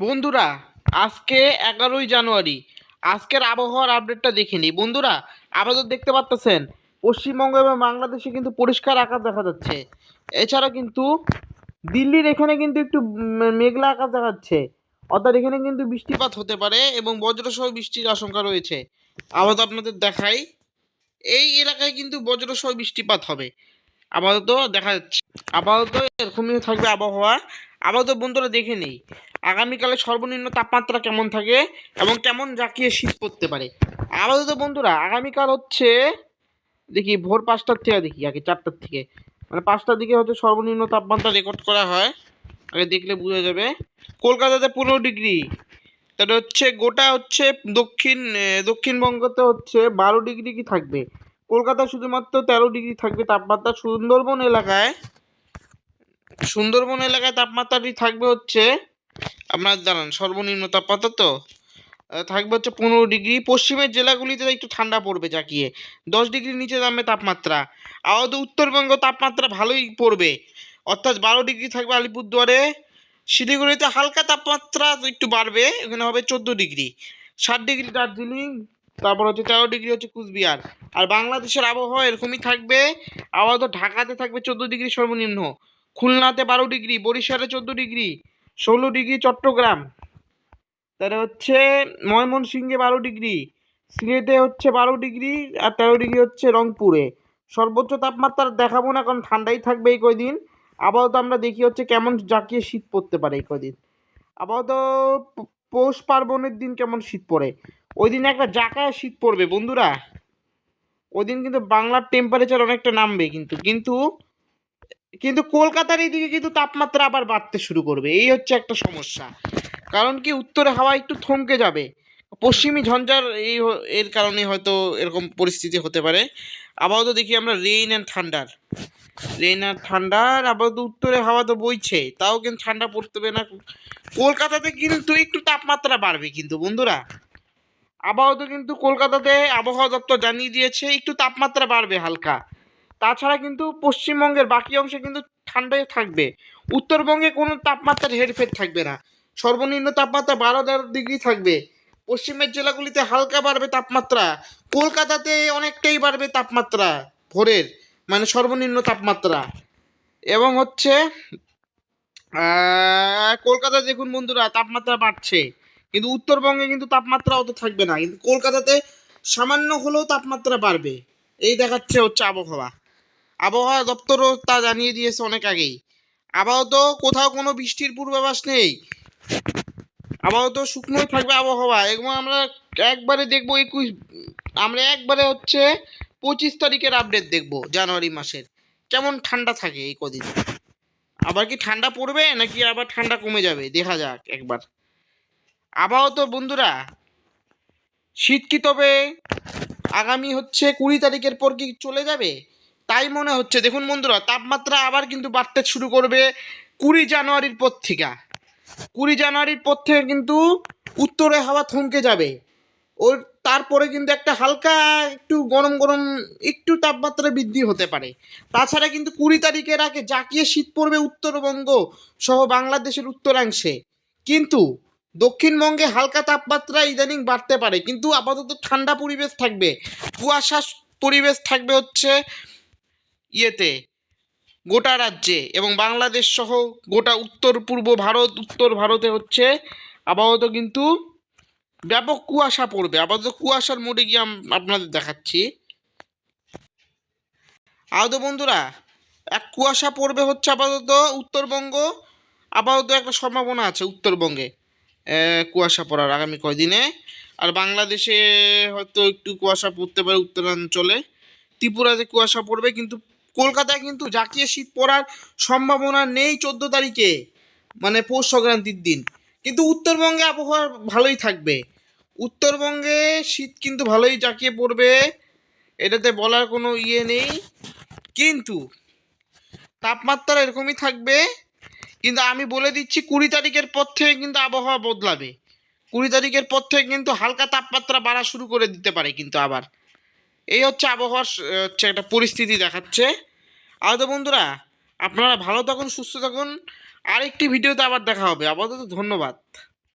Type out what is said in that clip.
বন্ধুরা, আজকে এগারোই জানুয়ারি। আজকের আবহাওয়ার আপডেটটা দেখে নিই। বন্ধুরা আপাতত দেখতে পাচ্ছেন পশ্চিমবঙ্গ এবং বাংলাদেশে কিন্তু পরিষ্কার আকাশ দেখা যাচ্ছে। এছাড়া কিন্তু দিল্লির এখানে কিন্তু একটু মেঘলা আকাশ দেখা যাচ্ছে। অর্থাৎ এখানে কিন্তু বৃষ্টিপাত হতে পারে এবং বজ্রসহ বৃষ্টির আশঙ্কা রয়েছে। আপাতত আপনাদের দেখাই, এই এলাকায় কিন্তু বজ্রসহ বৃষ্টিপাত হবে। আপাতত দেখা যাচ্ছে। আপাতত এরকমই থাকবে আবহাওয়া। আপাতত বন্ধুরা দেখে নেই আগামীকালে সর্বনিম্ন তাপমাত্রা কেমন থাকে এবং কেমন জাকিয়ে শীত পড়তে পারে? আপাতত বন্ধুরা, আগামীকাল হচ্ছে, দেখি, ভোর পাঁচটার থেকে দেখি, আগে চারটার থেকে। মানে পাঁচটার দিকে হচ্ছে সর্বনিম্ন তাপমাত্রা রেকর্ড করা হয়। আগে দেখলে বোঝা যাবে। কলকাতাতে পনেরো ডিগ্রি। তাহলে হচ্ছে গোটা হচ্ছে দক্ষিণ দক্ষিণবঙ্গতে হচ্ছে বারো ডিগ্রি কি থাকবে? কলকাতা শুধুমাত্র তেরো ডিগ্রি থাকবে তাপমাত্রা। সুন্দরবন এলাকায় সুন্দরবন এলাকায় তাপমাত্রাটি থাকবে হচ্ছে আপনার দাঁড়ান সর্বনিম্ন তাপমাত্রা তো থাকবে হচ্ছে পনেরো ডিগ্রি। পশ্চিমের জেলাগুলিতে একটু ঠান্ডা পড়বে জাকিয়ে। দশ ডিগ্রির নিচে নামবে তাপমাত্রা। আপাতত উত্তরবঙ্গ তাপমাত্রা ভালোই পড়বে। অর্থাৎ বারো ডিগ্রি থাকবে আলিপুরদুয়ারে। শিলিগুড়িতে হালকা তাপমাত্রা একটু বাড়বে, এখানে হবে চোদ্দ ডিগ্রি। ষাট ডিগ্রি দার্জিলিং, তারপর হচ্ছে তেরো ডিগ্রি হচ্ছে কুচবিহার। আর বাংলাদেশের আবহাওয়া এরকমই থাকবে। আপাতত ঢাকাতে থাকবে চোদ্দ ডিগ্রি সর্বনিম্ন। খুলনাতে বারো ডিগ্রি, বরিশালে চোদ্দ ডিগ্রি। ষোলো ডিগ্রি চট্টগ্রাম। তাহলে হচ্ছে ময়মনসিংহে বারো ডিগ্রি, সিলেটে হচ্ছে বারো ডিগ্রি আর তেরো ডিগ্রি হচ্ছে রংপুরে। সর্বোচ্চ তাপমাত্রা দেখাবো না কারণ ঠান্ডাই থাকবে এই কয়দিন। আপাতত আমরা দেখি হচ্ছে কেমন জাকিয়ে শীত পড়তে পারে এই কয়দিন। আপাতত পৌষ পার্বণের দিন কেমন শীত পড়ে। ওই দিন একটা জাকায় শীত পড়বে বন্ধুরা। ওই দিন কিন্তু বাংলার টেম্পারেচার অনেকটা নামবে কিন্তু। কিন্তু কিন্তু কলকাতার এইদিকে কিন্তু তাপমাত্রা আবার বাড়তে শুরু করবে। এই হচ্ছে একটা সমস্যা। কারণ কি? উত্তরে হাওয়া একটু থমকে যাবে। পশ্চিমী ঝঞ্ঝার এই এর কারণে হয়তো এরকম পরিস্থিতি হতে পারে। আপাতত দেখি আমরা রেইন অ্যান্ড ঠান্ডার রেইন আর ঠান্ডার আপাতত উত্তরে হাওয়া তো বইছে। তাও কিন্তু ঠান্ডা পড়তে হবে না। কলকাতাতে কিন্তু একটু তাপমাত্রা বাড়বে কিন্তু, বন্ধুরা। আপাতত কিন্তু কলকাতাতে আবহাওয়া দপ্তর জানিয়ে দিয়েছে, একটু তাপমাত্রা বাড়বে হালকা। তাছাড়া কিন্তু পশ্চিমবঙ্গের বাকি অংশে কিন্তু ঠান্ডায় থাকবে। উত্তরবঙ্গে কোনো তাপমাত্রার হেরফের থাকবে না। সর্বনিম্ন তাপমাত্রা বারো তেরো ডিগ্রি থাকবে। পশ্চিমের জেলাগুলিতে হালকা বাড়বে তাপমাত্রা। কলকাতাতে অনেকটাই বাড়বে তাপমাত্রা ভোরের মানে সর্বনিম্ন তাপমাত্রা। এবং হচ্ছে কলকাতা দেখুন বন্ধুরা, তাপমাত্রা বাড়ছে। কিন্তু উত্তরবঙ্গে কিন্তু তাপমাত্রা অত থাকবে না। কিন্তু কলকাতাতে সামান্য হলেও তাপমাত্রা বাড়বে। এই দেখাচ্ছে হচ্ছে আবহাওয়া। আবহাওয়া দপ্তরও তা জানিয়ে দিয়েছে অনেক আগেই। আপাতত কোথাও কোনো বৃষ্টির পূর্বাভাস নেই। আপাতত শুকনোই থাকবে আবহাওয়া। এবং আমরা একবারে দেখব একুশ আমরা একবারে হচ্ছে পঁচিশ তারিখের আপডেট দেখব, জানুয়ারি মাসের। কেমন ঠান্ডা থাকে এই কদিন? আবার কি ঠান্ডা পড়বে নাকি আবার ঠান্ডা কমে যাবে? দেখা যাক একবার। আপাতত বন্ধুরা, শীত কি তবে আগামী হচ্ছে কুড়ি তারিখের পর কি চলে যাবে? তাই মনে হচ্ছে। দেখুন বন্ধুরা, তাপমাত্রা আবার কিন্তু বাড়তে শুরু করবে কুড়ি জানুয়ারির পর থেকে। কুড়ি জানুয়ারির পর থেকে কিন্তু উত্তরে হাওয়া থমকে যাবে। ওর তারপরে কিন্তু একটা হালকা একটু গরম গরম একটু তাপমাত্রা বৃদ্ধি হতে পারে। তাছাড়া কিন্তু কুড়ি তারিখের আগে জাকিয়ে শীত পড়বে উত্তরবঙ্গ সহ বাংলাদেশের উত্তরাংশে। কিন্তু দক্ষিণবঙ্গে হালকা তাপমাত্রা ইদানিং বাড়তে পারে। কিন্তু আপাতত ঠান্ডা পরিবেশ থাকবে, কুয়াশা পরিবেশ থাকবে হচ্ছে ইয়েতে, গোটা রাজ্যে এবং বাংলাদেশ সহ গোটা উত্তর, পূর্ব ভারত, উত্তর ভারতে হচ্ছে আপাতত কিন্তু ব্যাপক কুয়াশা পড়বে। আপাতত কুয়াশার মোডে গিয়ে আপনাদের দেখাচ্ছি। আপাতত বন্ধুরা, এক কুয়াশা পড়বে হচ্ছে আপাতত উত্তরবঙ্গ। আপাতত একটা সম্ভাবনা আছে উত্তরবঙ্গে কুয়াশা পড়ার আগামী কয়দিনে। আর বাংলাদেশে হয়তো একটু কুয়াশা পড়তে পারে উত্তরাঞ্চলে। ত্রিপুরাতে কুয়াশা পড়বে কিন্তু কলকাতায় কিন্তু জাকিয়ে শীত পড়ার সম্ভাবনা নেই চোদ্দ তারিখে মানে পৌষ সংক্রান্তির দিন। কিন্তু উত্তরবঙ্গে আবহাওয়া ভালোই থাকবে। উত্তরবঙ্গে শীত কিন্তু ভালোই জাকিয়ে পড়বে, এটাতে বলার কোনো ইয়ে নেই। কিন্তু তাপমাত্রা এরকমই থাকবে, কিন্তু আমি বলে দিচ্ছি কুড়ি তারিখের পর থেকে কিন্তু আবহাওয়া বদলাবে। কুড়ি তারিখের পর থেকে কিন্তু হালকা তাপমাত্রা বাড়া শুরু করে দিতে পারে কিন্তু আবার। এই হচ্ছে আবহাওয়ার হচ্ছে একটা পরিস্থিতি দেখাচ্ছে। আর তো বন্ধুরা, আপনারা ভালো থাকুন, সুস্থ থাকুন। আরেকটি ভিডিওতে আবার দেখা হবে। আপাতত ধন্যবাদ।